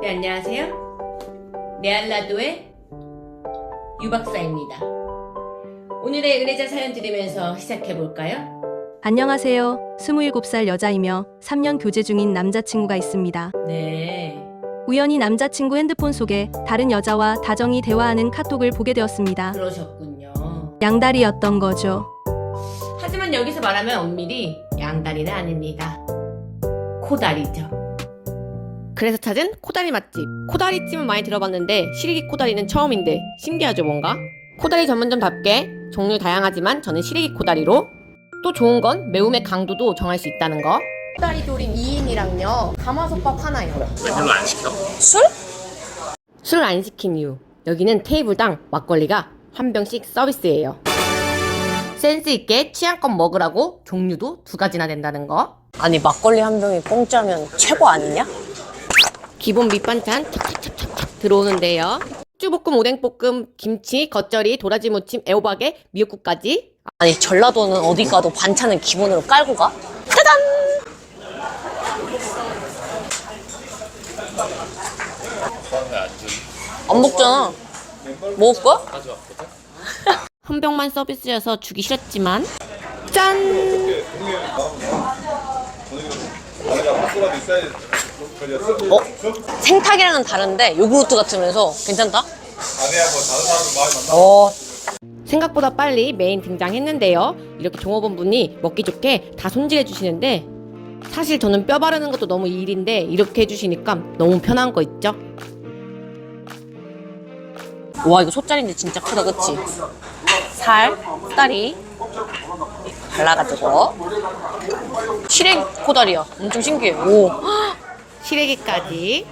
네, 안녕하세요. 네알라도의 유박사입니다. 오늘의 은혜자 사연 들으면서 시작해볼까요? 안녕하세요. 27살 여자이며 3년 교제 중인 남자친구가 있습니다. 네. 우연히 남자친구 핸드폰 속에 다른 여자와 다정히 대화하는 카톡을 보게 되었습니다. 그러셨군요. 양다리였던 거죠. 하지만 여기서 말하면 엄밀히 양다리는 아닙니다. 코다리죠. 그래서 찾은 코다리 맛집. 코다리찜은 많이 들어봤는데 시래기 코다리는 처음인데 신기하죠 뭔가? 코다리 전문점답게 종류 다양하지만 저는 시래기 코다리로 또 좋은 건 매움의 강도도 정할 수 있다는 거. 코다리 조림 2인이랑요 가마솥밥 하나요. 왜 별로 안 시켜? 술을 안 시킨 이유. 여기는 테이블당 막걸리가 한 병씩 서비스예요. 센스 있게 취향껏 먹으라고 종류도 두 가지나 된다는 거. 아니 막걸리 한 병이 공짜면 최고 아니냐? 기본 밑반찬 착착착착착 들어오는데요. 쭈볶음, 오뎅볶음, 김치, 겉절이, 도라지 무침, 애호박에 미역국까지. 아니 전라도는 어디 가도 반찬은 기본으로 깔고 가? 짜잔! 안 먹잖아. 먹을 거야? 가져왔거든? 한 병만 서비스여서 주기 싫었지만 짠! 어? 생탁이랑은 다른데 요구르트 같으면서 괜찮다? 어, 생각보다 빨리 메인 등장했는데요. 이렇게 종업원 분이 먹기 좋게 다 손질해 주시는데 사실 저는 뼈 바르는 것도 너무 일인데 이렇게 해주시니까 너무 편한 거 있죠? 와 이거 소짜리인데 진짜 크다 그치? 살, 다리 발라가지고 시래기 코다리야 엄청 신기해 오 시래기까지.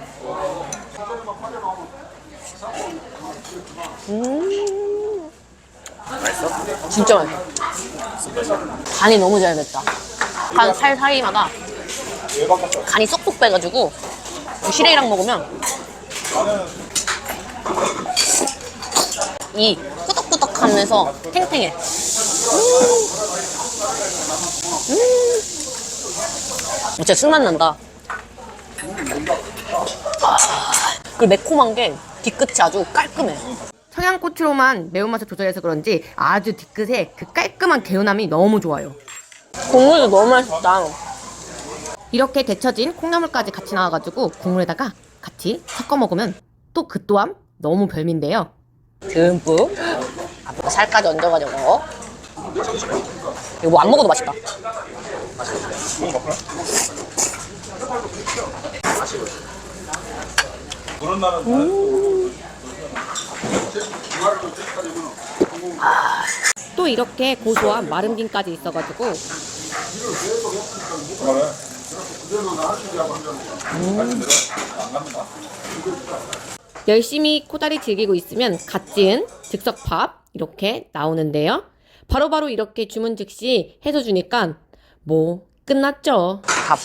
진짜 맛있어 간이 너무 잘 됐다 한살 사이마다 간이 쏙쏙 빼가지고 시래기랑 먹으면 이 꾸덕꾸덕하면서 탱탱해 음. 음. 진짜 술맛 난다 아, 그리고 매콤한 게 뒤끝이 아주 깔끔해. 청양고추로만 매운맛을 조절해서 그런지 아주 뒤끝에 그 깔끔한 개운함이 너무 좋아요. 국물도 너무 맛있다. 이렇게 데쳐진 콩나물까지 같이 나와가지고 국물에다가 같이 섞어 먹으면 또 그 또한 너무 별미인데요. 듬뿍. 앞으로 살까지 얹어가지고. 이거 뭐 안 먹어도 맛있다 또 이렇게 고소한 마름김까지 있어가지고 음. 열심히 코다리 즐기고 있으면 갓 지은 즉석밥 이렇게 나오는데요. 바로바로 이렇게 주문 즉시 해서 주니까 뭐 끝났죠. 밥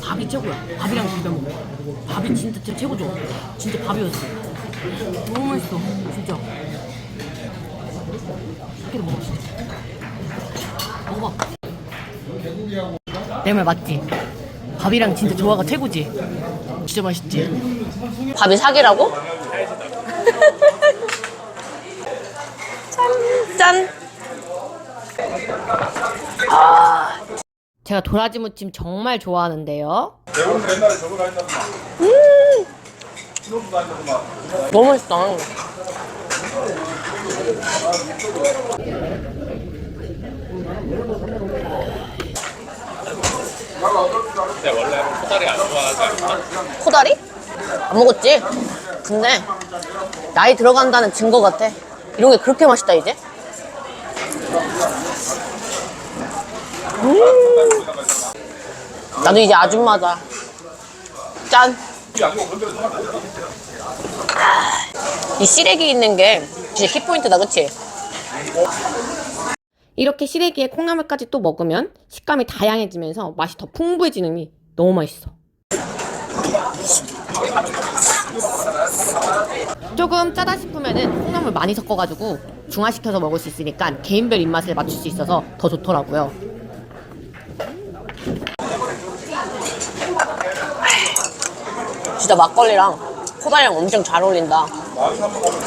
밥이 최고야. 밥이랑 비벼 먹어. 밥이 진짜 제- 최고죠. 진짜 밥이었어. 너무 맛있어. 진짜. 이렇게 먹어 진짜. 먹어봐. 내말 맞지? 밥이랑 진짜 조화가 최고지. 진짜 맛있지. 밥이 사기라고? 짠! 짠! 제가 도라지 무침 정말 좋아하는데요. 너무 맛있다 근데 원래 코다리 안 좋아하지 않나? 코다리? 안 먹었지? 근데 나이 들어간다는 증거 같아 이런 게 그렇게 맛있다 이제? 음 나도 이제 아줌마다 짠! 이 시래기 있는 게 진짜 히포인트다 그치? 이렇게 시래기에 콩나물까지 또 먹으면 식감이 다양해지면서 맛이 더 풍부해지느니 너무 맛있어. 조금 짜다 싶으면은 콩나물 많이 섞어가지고 중화시켜서 먹을 수 있으니까 개인별 입맛을 맞출 수 있어서 더 좋더라고요. 진짜 막걸리랑 코다리랑 엄청 잘 어울린다.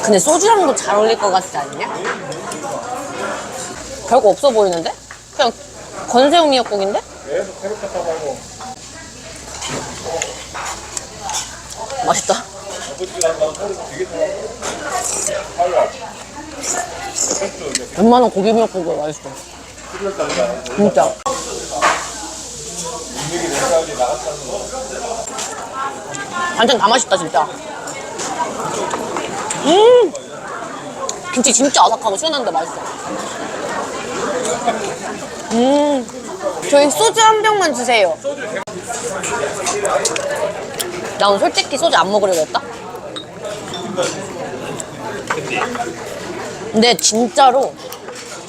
근데 소주랑도 잘 어울릴 것 같지 않냐? 별거 없어 보이는데? 그냥 건새우 미역국인데? 맛있다. 웬만한 고기 미역국보다 맛있어. 진짜. 완전 다 맛있다 진짜. 음, 김치 진짜 아삭하고 시원한데 맛있어. 음, 저희 소주 한 병만 주세요. 나 오늘 솔직히 소주 안 먹으려고 했다. 근데 진짜로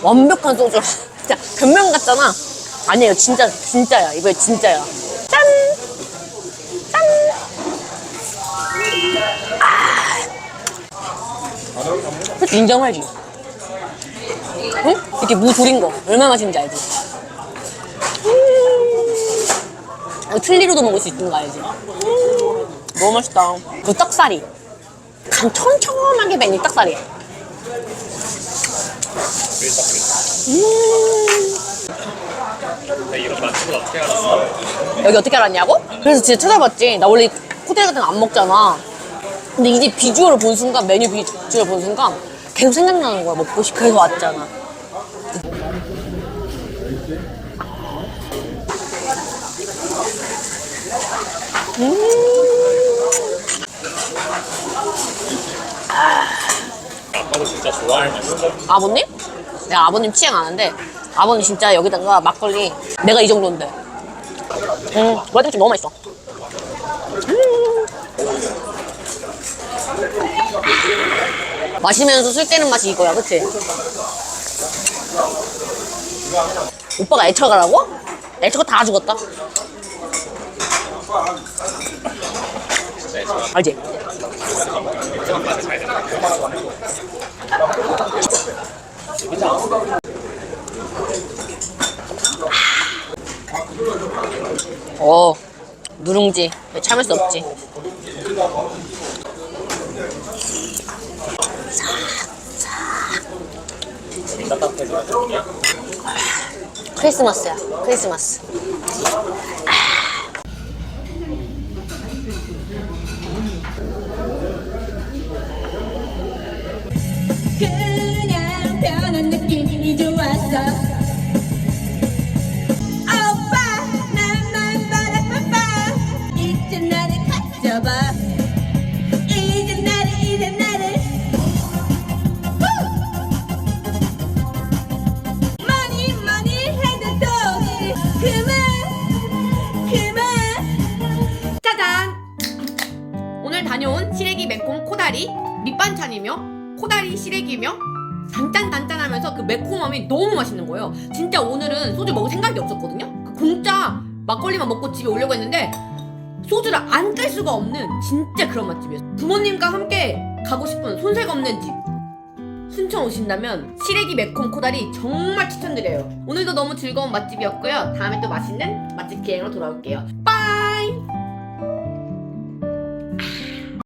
완벽한 소주. 진짜 변명 같잖아. 아니에요, 진짜 진짜야. 이거 진짜야. 짠. 짠. 솔직히 인정하지? 응? 이렇게 무 졸인 거 얼마나 맛있는지 알지? 음. 틀리로도 먹을 수 있는 거 알지? 음. 너무 맛있다. 그 떡살이. 간 촘촘하게 밴이 떡살이. 근데 이런 맛집을 어떻게 알았어? 여기 어떻게 알았냐고? 그래서 진짜 찾아봤지. 나 원래 호텔 같은 거 안 먹잖아. 근데 이제 비주얼을 본 순간, 메뉴 비주얼을 본 순간 계속 생각나는 거야. 먹고 싶어. 그래서 왔잖아. 아버님? 내가 아버님 취향 아는데 아버님 진짜 여기다가 막걸리 내가 이 정도인데 음좀 너무 맛있어 음. 마시면서 술 깨는 맛이 이거야 그치? 오빠가 애처가라고? 애처가 다 죽었다 알지? 어 누룽지 참을 수 없지. 크리스마스야 크리스마스 다녀온 시래기 매콤 코다리 밑반찬이며 코다리 시래기며 단짠단짠하면서 그 매콤함이 너무 맛있는 거예요. 진짜 오늘은 소주 먹을 생각이 없었거든요. 그 공짜 막걸리만 먹고 집에 오려고 했는데 소주를 안 깰 수가 없는 진짜 그런 맛집이에요. 부모님과 함께 가고 싶은 손색 없는 집. 순천 오신다면 시래기 매콤 코다리 정말 추천드려요. 오늘도 너무 즐거운 맛집이었고요. 다음에 또 맛있는 맛집 기행으로 돌아올게요.